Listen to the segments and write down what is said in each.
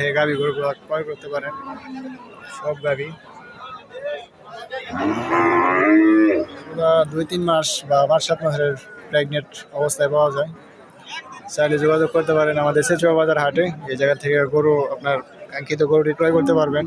এই গাভি গরুগুলো ক্রয় করতে পারেন। সব গাভি। দুই তিন মাস বা পাঁচ সাত মাসের প্রেগনেন্ট অবস্থায় পাওয়া যায়। চাইলে যোগাযোগ করতে পারেন আমাদের সেচুয়া বাজার হাটে। এই জায়গা থেকে গরু আপনার কাঙ্ক্ষিত গরুটি ক্রয় করতে পারবেন।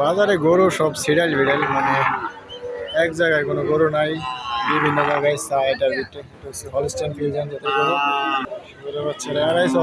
বাজারে গরু সব সিরিয়াল বিড়াল মানে এক জায়গায় কোনো গরু নাই, বিভিন্ন জায়গায় চা এটার ভিতরে হলস্টেন ফিউজন যেটা গরু। সেগুলো হচ্ছে আড়াইশো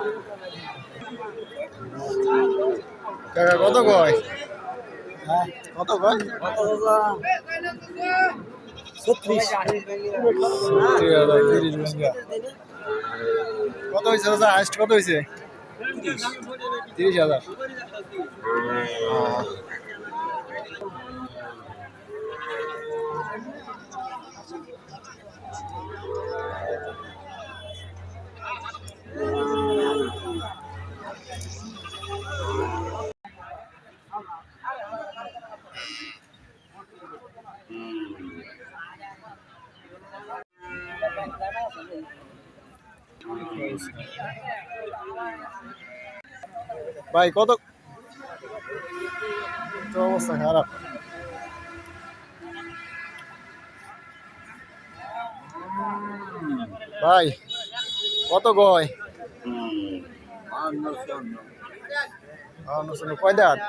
কাকা কত কয়? হ্যাঁ কত কয়? ছত্রিশ। হাজার, তিরিশ কত হয়েছে দাদা? হাইস্ট কত হয়েছে? তিরিশ হাজার। ভাই কত? তো অবস্থা খারাপ। ভাই কত গয়? কয় দাঁত?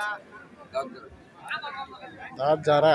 দাঁত যারা।